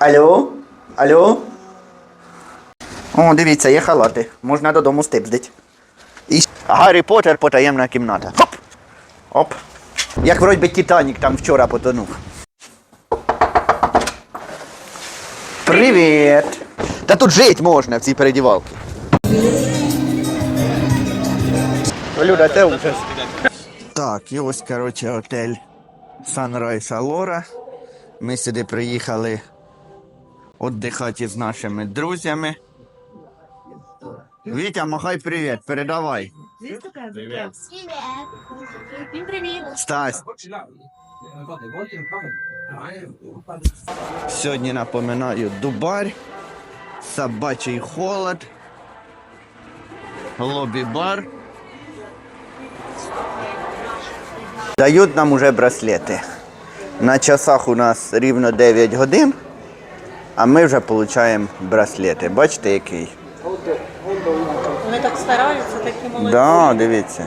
Алло? Алло? О, дивіться, є халати. Можна додому стипздить. І Гаррі Поттер потаємна кімната. Хоп! Оп. Як вроді Титанік там вчора потонув. Привіт! Та тут жить можна в цій передівалці. Люда, це ужас. Так, і ось, коротше, отель Sunrise Alora. Ми сюди приїхали віддихати з нашими друзями. Вітя, махай привіт, передавай. Привіт. Всім привіт. Стась. Сьогодні напоминаю Дубарь, собачий холод, лобі-бар. Дають нам уже браслети. На часах у нас рівно 9 годин, а ми вже отримуємо браслети. Бачите, який? Вони так стараються, такі молодці. Да, дивіться.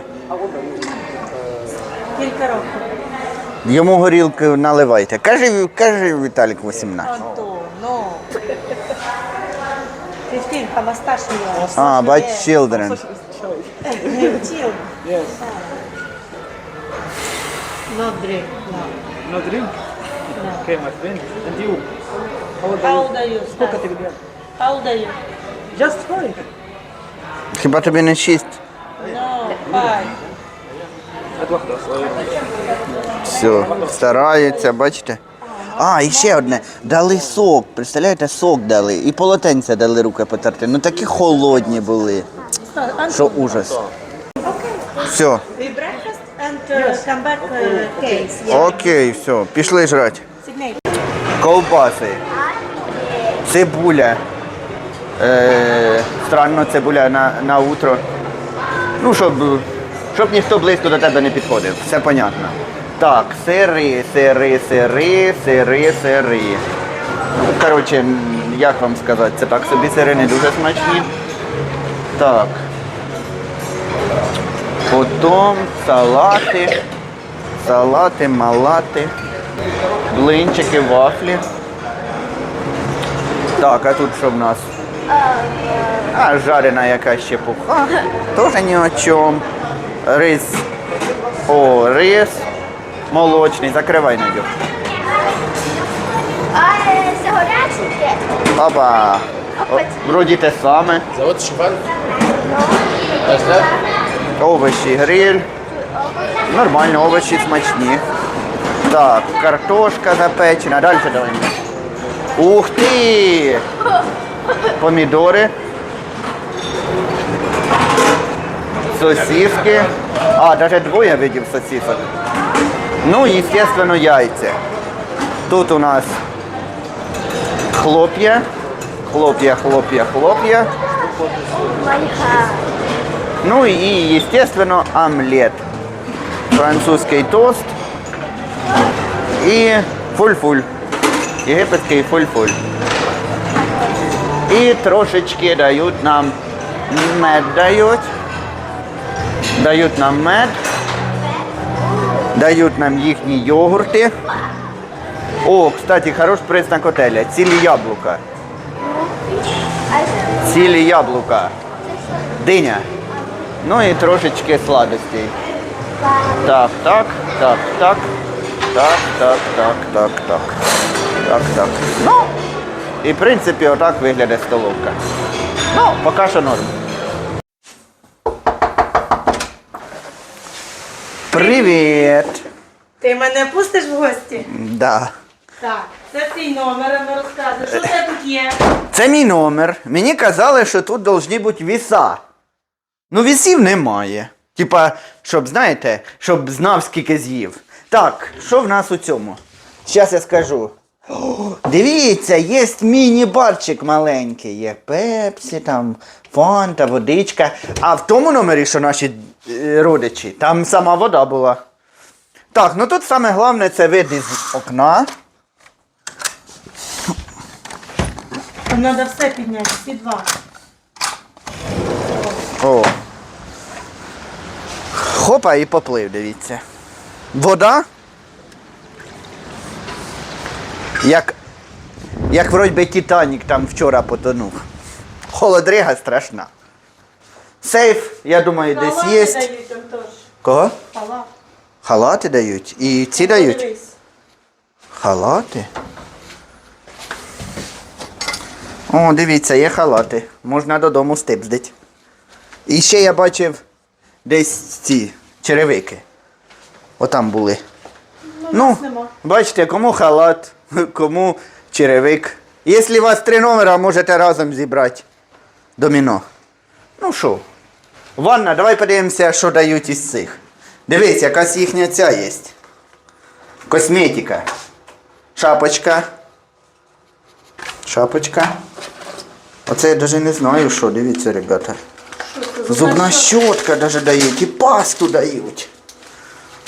Кілька років. Йому горілки наливайте. Каже, каже Віталік 18. Антон, ну. 15, how much старший я? А, бач, children. Не вчив. Not drink, no. No drink? Okay, my friend. And you? How old How old are you, you? Сколько тебе лет? How old are you? Just five. Хіба тобі не шість? No, five. Все, стараються, бачите? А, і ще одне. Дали сок. Представляєте, сок дали. І полотенця дали руки потерти. Ну такі холодні були. Що ужас. Все. we breakfast and uh, come back uh, case. Окей, все. Пішли жрати. Signature. Ковбаси. Цибуля. Е, странно цибуля на, на утро. Ну, щоб, щоб ніхто близько до тебе не підходив. Все понятно. Так, сири, сири, сири, сири, сири. Коротше, як вам сказати, це так собі сири не дуже смачні. Так. Потім салати. Салати, малати. Блинчики, вафлі. Так, а тут що в нас? А, жарена якась чепуха. Тоже ні о чому. Рис. О, рис. Молочний. Закривай Надюх. А це горяченьке? Опа. О, вроді те саме. Завод? Ось? Овочі гриль. Нормально, овочі смачні. Так, картошка запечена. Далі давай. Ух ти! Помідори. Сосиски. А, даже двоє видів сосисок. Ну, естественно, яйця. Тут у нас хлоп'я. Хлоп'я, хлоп'я, хлоп'я. Ну и, естественно, омлет. Французский тост и фуль-фуль. Єгипетський фуль-фуль. І трошечки дають нам мед дають. Дають нам мед. Дають нам їхні йогурти. О, кстати, хорош признак отеля. Цілі яблука. Цілі яблука. Диня. Ну і трошечки сладостей. Так, так, так, так. Так, так, так, так, так. Так, так. Ну, і в принципі отак виглядає столовка. Ну, поки що норм. Привіт! Ти мене пустиш в гості? Да. Так. Це твій номер, а ми розказуй. Що це тут є? Це мій номер. Мені казали, що тут повинні бути віса. Ну, вісів немає. Типа, щоб, знаєте, щоб знав, скільки з'їв. Так, що в нас у цьому? Зараз я скажу. О, дивіться, є міні-барчик маленький. Є пепсі, там, фанта, водичка. А в тому номері, що наші е, родичі, там сама вода була. Так, ну тут саме головне це вид із окна. Там треба все підняти, всі два. О. Хопа і поплив, дивіться. Вода. Як Як вроді би Титанік там вчора потонув. Холодрига страшна. Сейф, я думаю, десь Халати є. дають, Антош. Кого? Халат. Халати дають. І ці дають. Халати. О, дивіться, є халати. Можна додому стипздить. І ще я бачив десь ці черевики. Отам були. Ну, нема. бачите, кому халат, кому черевик. Якщо у вас три номера, можете разом зібрати. Доміно. Ну що? Ванна, давай подивимося, що дають із цих. Дивись, якась їхня ця є. Косметика. Шапочка. Шапочка. Оце я навіть не знаю, що, дивіться, ребята. Зубна щотка даже дають і пасту дають.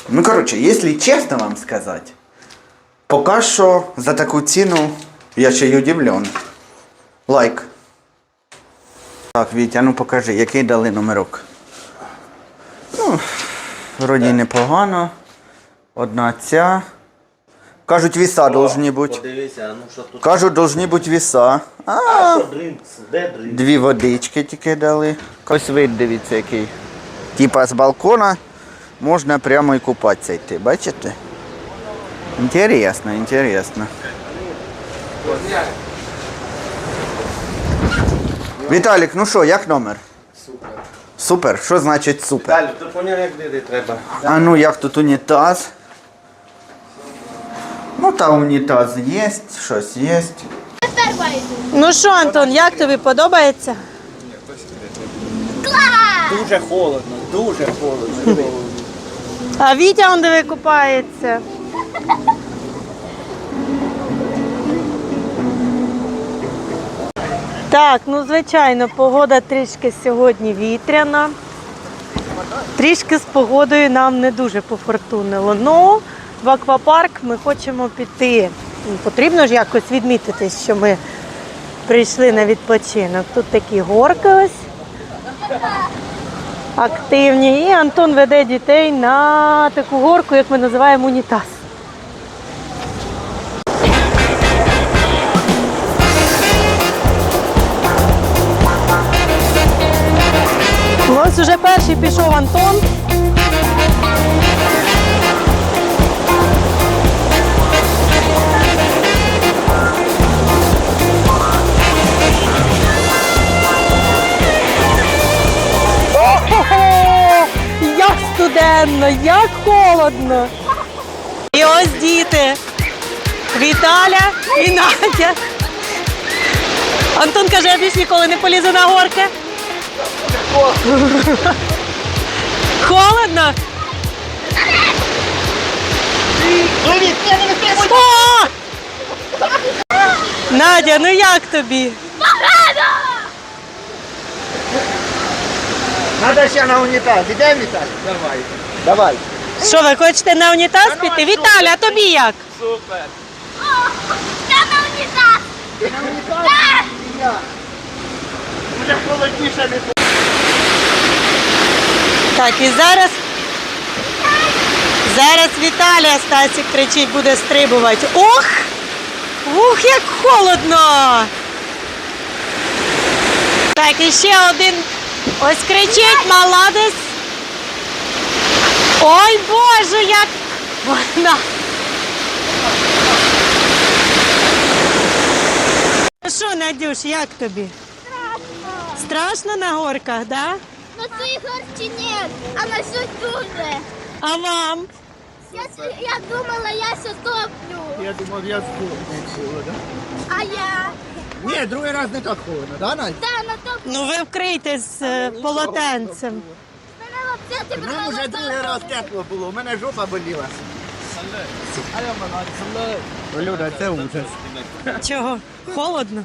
Ну, коротше, якщо чесно вам сказати, поки що за таку ціну я ще й удивлен. Лайк. Так, Вітя, ну покажи, який дали номерок. Ну, вроді непогано. Одна ця. Кажуть, віса должні бути. Подивися, ну що тут. Кажуть, должні бути віса. А, А що дринкс? Де дринкс? Дві водички тільки дали. Ось вид дивіться який. Типа з балкона можна прямо і купатися йти, бачите? Інтересно, інтересно. Віталік, ну що, як номер? Супер. Супер? Що значить супер? Далі, ти поняв, як де треба. А ну як тут унітаз? Ну та унітаз є, щось є. Ну що, Антон, як тобі подобається? Дуже холодно, дуже холодно. А Вітя он диви купається. Так, ну звичайно, погода трішки сьогодні вітряна. Трішки з погодою нам не дуже пофортунило. Ну, в аквапарк ми хочемо піти. Потрібно ж якось відмітити, що ми прийшли на відпочинок. Тут такі горки ось активні. І Антон веде дітей на таку горку, як ми називаємо унітаз. Ось уже перший пішов Антон. Як студенно, як холодно. І ось діти. Віталя і Надя. Антон каже, я більш ніколи не полізу на горки. Холодно? О! Надя, ну як тобі? Надо ще на унітаз. Ідемо, Віталій? Давай. Давай. Що, ви хочете на унітаз піти? Віталя, а тобі як? Супер. Я на унітаз. Буде холодніше не Так, і зараз. Зараз Віталія Стасік кричить, буде стрибувати. Ох! Ух, як холодно! Так, і ще один. Ось кричить, молодець. Ой Боже, як вона. Ну що, Надюш, як тобі? Страшно на горках, да? На цій горці ні, а на цій дуже. А вам? Я, я думала, я ся топлю. Я думав, я здохну. Да? А я? Ні, другий раз не так холодно, да, Надь? Та на топлю. Ну ви вкрийтесь е, полотенцем. Мене Нам уже другий раз тепло було, у мене жопа боліла. Люда, це ужас. Чого? Холодно?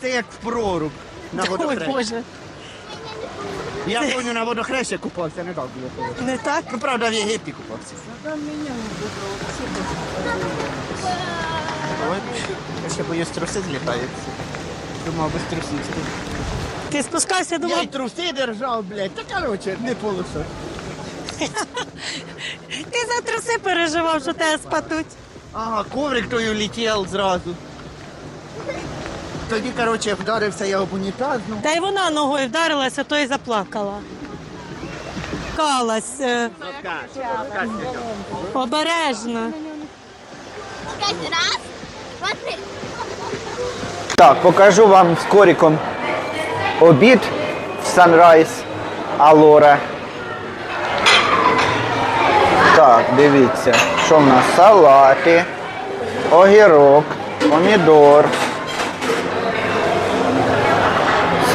Це як в проруб на Ой, водохрещі. Боже. Я помню, на водохрещі купався, не так було. Не так? Ну, правда, в Єгипті купався. Ой, Я ще боюсь, труси злітаються. Думав, без трусів. Ти спускався, Я думав, й труси держав, блядь. Та короче, не полоса. ти за труси переживав, що тебе спатуть. Ага, коврик той улетів зразу. Тоді, коротше, вдарився я об унітаз, ну, Та й вона ногою вдарилася, то й заплакала. Калась. е, Обережно. Пять раз. Смотри. Так, покажу вам з коріком обід в Sunrise Алора. Так, дивіться, що в нас салати, огірок, помідор.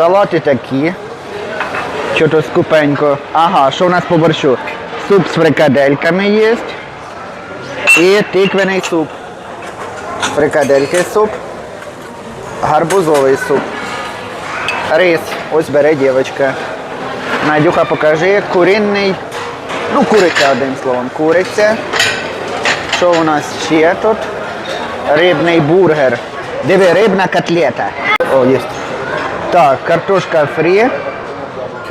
Салати такі. Що то скупенько. Ага, що в нас по борщу? Суп з фрикадельками є. І тиквений суп. Фрикадельки суп гарбузовий суп. Рис. Ось бере дівчинка. Надюха, покажи. Куринний. Ну, куриця одним словом. Куриця. Що у нас ще тут? Рибний бургер. Диви, рибна котлета. О, є. Так, картошка фрі.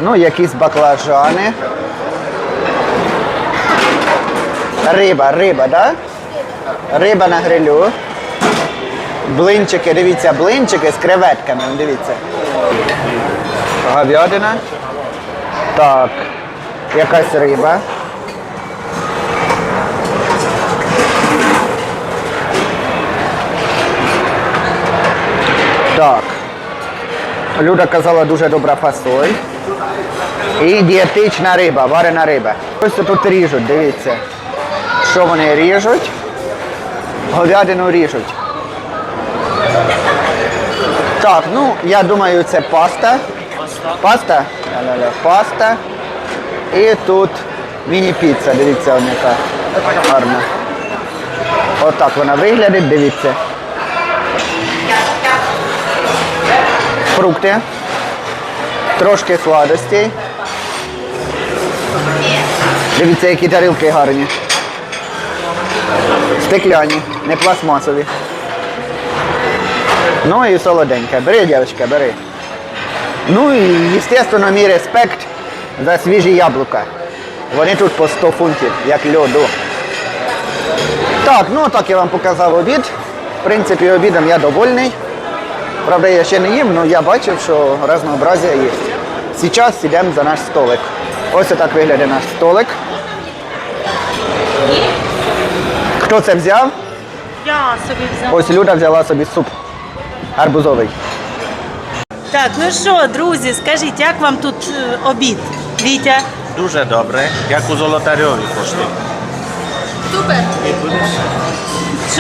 Ну, якісь баклажани. Риба, риба, да? Риба на грилю. Блинчики, дивіться, блинчики з креветками, дивіться. Говядина. Так. Якась риба. Так. Люда казала дуже добра фасоль. І дієтична риба, варена риба. Ось тут ріжуть, дивіться. Що вони ріжуть? Говядину ріжуть. Так, ну я думаю, це паста. Паста? Ля-ля-ля, Паста. І тут міні-піца, дивіться, вона яка гарна. Отак вона виглядить, дивіться. Фрукти. Трошки сладостей. Дивіться, які тарілки гарні. Стекляні, не пластмасові. Ну і солоденьке. Бери, дівчинка, бери. Ну і, звісно, мій респект за свіжі яблука. Вони тут по 100 фунтів, як льоду. Так, ну так я вам показав обід. В принципі, обідом я довольний. Правда, я ще не їм, але я бачив, що разнообразие є. Зараз йдемо за наш столик. Ось так виглядає наш столик. Хто це взяв? Я собі взяла. Ось Люда взяла собі суп гарбузовий. Так, ну що, друзі, скажіть, як вам тут е, обід? Вітя? Дуже добре, як у Золотарьові коштує.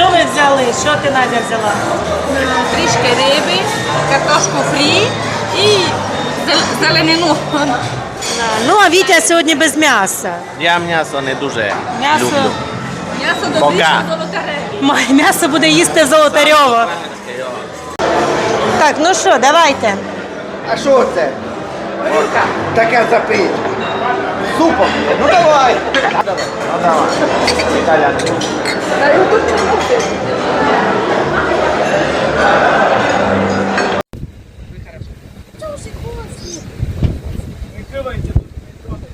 Що ви взяли? Що ти Надя взяла? трішки риби, картошку фрі і зел- зеленину. Ну, а Вітя сьогодні без м'яса. Я м'ясо не дуже М'ясо. люблю. М'ясо добріше золотареї. М'ясо буде їсти Золотарьова. Так, ну що, давайте. А що це? Таке запить. Супом. Ну давай. Ну давай.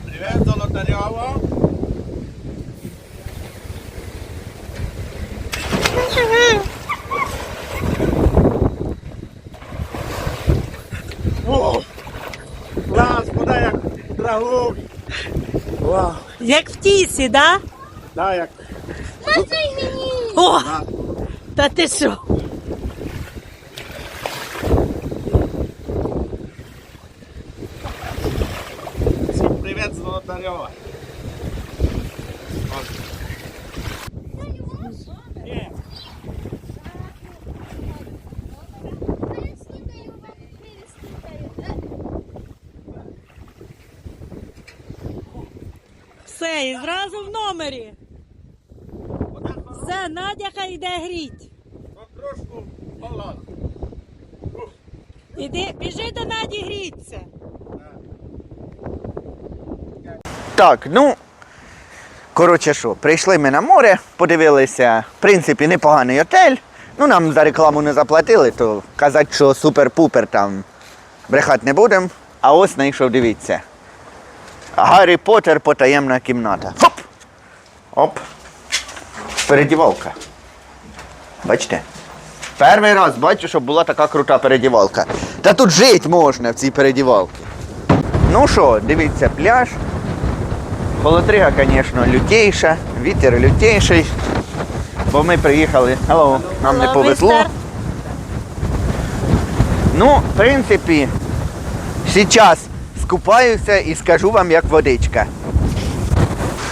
Привет, Золотарьово. Як в тісі, да? да, як Можно и мені? О! Та ти що? Всім привіт, Золотарьова. Я снідаю, вам переснідаю. Все, і номері. Все, Надя хай йде гріть. Трошку холодно. Іди, біжи до Наді гріться. Так, ну. Коротше що, прийшли ми на море, подивилися, в принципі, непоганий отель. Ну, нам за рекламу не заплатили, то казати, що супер-пупер там брехати не будемо. А ось знайшов, дивіться. Гаррі Поттер потаємна кімната. Оп! Передівалка. Бачите? Перший раз бачу, щоб була така крута передівалка. Та тут жити можна в цій передівалці. Ну що, дивіться, пляж. Холотрига, звісно, лютейша, вітер лютейший. Бо ми приїхали. Hello, нам не повезло. Ну, в принципі, зараз скупаюся і скажу вам, як водичка.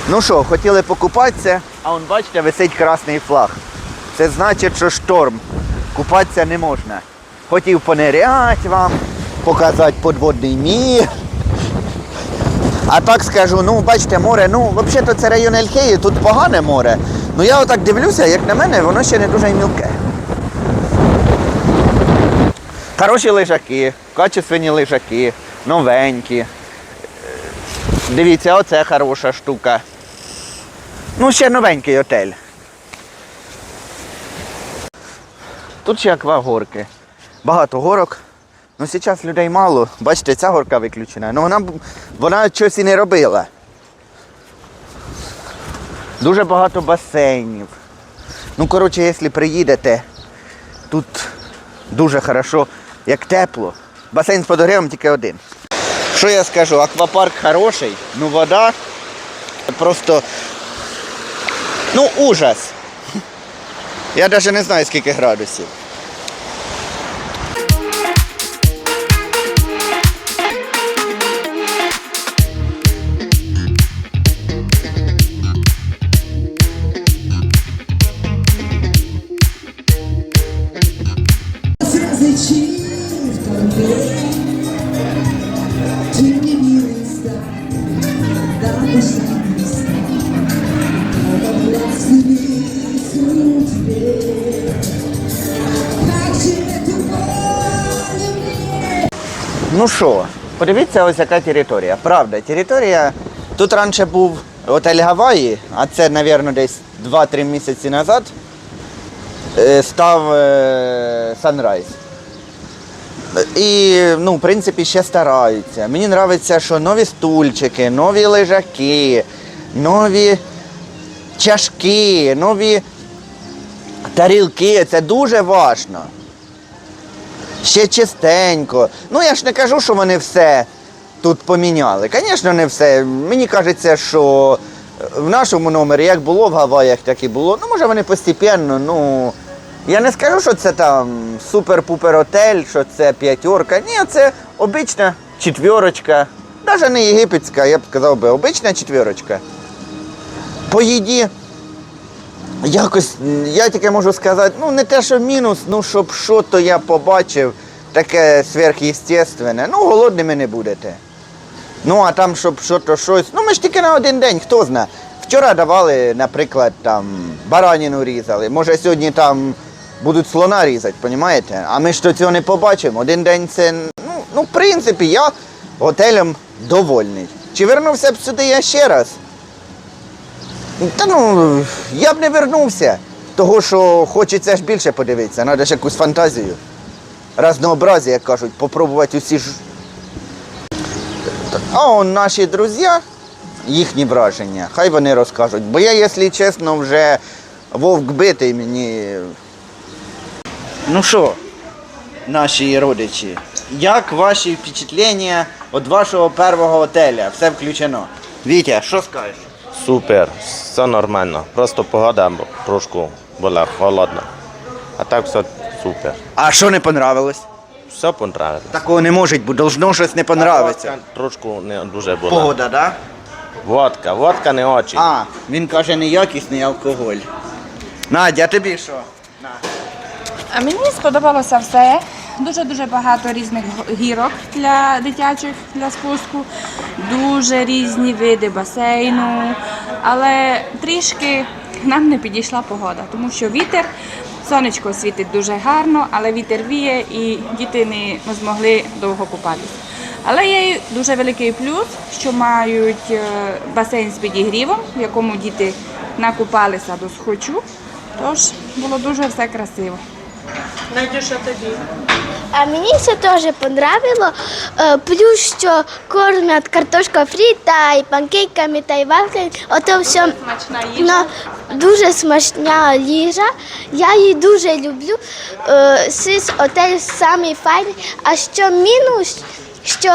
Ну що, хотіли покупатися, а он, бачите, висить красний флаг. Це значить, що шторм. Купатися не можна. Хотів пониряти вам, показати подводний мір. А так скажу, ну бачите, море, ну взагалі це район Ельхеї, тут погане море. Ну я отак дивлюся, як на мене, воно ще не дуже мілке. Хороші лежаки, качественні лежаки, новенькі. Дивіться, оце хороша штука. Ну, ще новенький отель. Тут ще аквагорки. Багато горок. Ну, зараз людей мало. Бачите, ця горка виключена. Ну вона, вона щось і не робила. Дуже багато басейнів. Ну, коротше, якщо приїдете, тут дуже хорошо, як тепло. Басейн з подогрівом тільки один. Що я скажу? Аквапарк хороший, ну вода просто. Ну, ужас. Я навіть не знаю, скільки градусів. Що, подивіться, ось яка територія. Правда, територія. Тут раніше був готель Гаваї, а це, мабуть, десь 2-3 місяці назад е, став е, Sunrise. І, ну, в принципі, ще стараються. Мені подобається, що нові стульчики, нові лежаки, нові чашки, нові тарілки. Це дуже важно. Ще чистенько. Ну я ж не кажу, що вони все тут поміняли. Звісно, не все. Мені кажеться, що в нашому номері як було в Гаваях, так і було. Ну, може, вони постепенно, ну. Я не скажу, що це там супер-пупер отель, що це п'ятерка. Ні, це обична четверочка. Навіть не єгипетська, я б сказав би, обична четверочка. По їді Якось я тільки можу сказати, ну не те, що мінус, ну щоб що то я побачив, таке сверхъестественне. Ну, голодними не будете. Ну, а там, щоб що то щось. Ну, ми ж тільки на один день, хто знає. Вчора давали, наприклад, там бараніну різали. Може, сьогодні там будуть слона різати, розумієте? А ми ж то цього не побачимо. Один день це. Ну, ну, в принципі, я готелем довольний. Чи вернувся б сюди я ще раз? Та ну, я б не вернувся, того що хочеться ж більше подивитися, треба ж якусь фантазію. Разнообразі, як кажуть, попробувати усі ж. А он наші друзі, їхні враження, хай вони розкажуть. Бо я, якщо чесно, вже вовк битий мені. Ну що, наші родичі, як ваші впечатлення від вашого першого отеля? Все включено. Вітя, що скажеш? Супер, все нормально. Просто погода трошку була холодна. А так все супер. А що не понравилось? Все понравилось. Такого не може бути, должно щось не понравиться. Трошку не дуже була. Погода, да? Водка, водка не очень. А, він каже неякісний алкоголь. Надя, а тобі що? А мені сподобалося все. Дуже-дуже багато різних гірок для дитячих для спуску, дуже різні види басейну. Але трішки нам не підійшла погода, тому що вітер, сонечко світить дуже гарно, але вітер віє і діти не змогли довго купатися. Але є дуже великий плюс, що мають е, басейн з підігрівом, в якому діти накупалися до схочу. Тож було дуже все красиво. Надюша тобі. А мені це теж понравило. Е, Плюс, що кормять картошка фрі та і панкейками, та й вафлями. Ото все ну, дуже смачна їжа. Я її дуже люблю. Е, Сис отель самий файний. А що мінус, що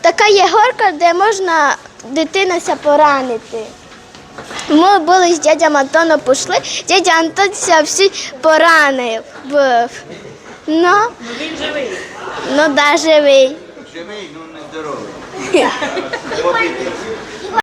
така є горка, де можна дитинася поранити. Ми були з дядям Антоном пішли, дядя Антон ся всі поранив. був. Ну, Він живий. ну да, живий. Живий, ну не здоровий.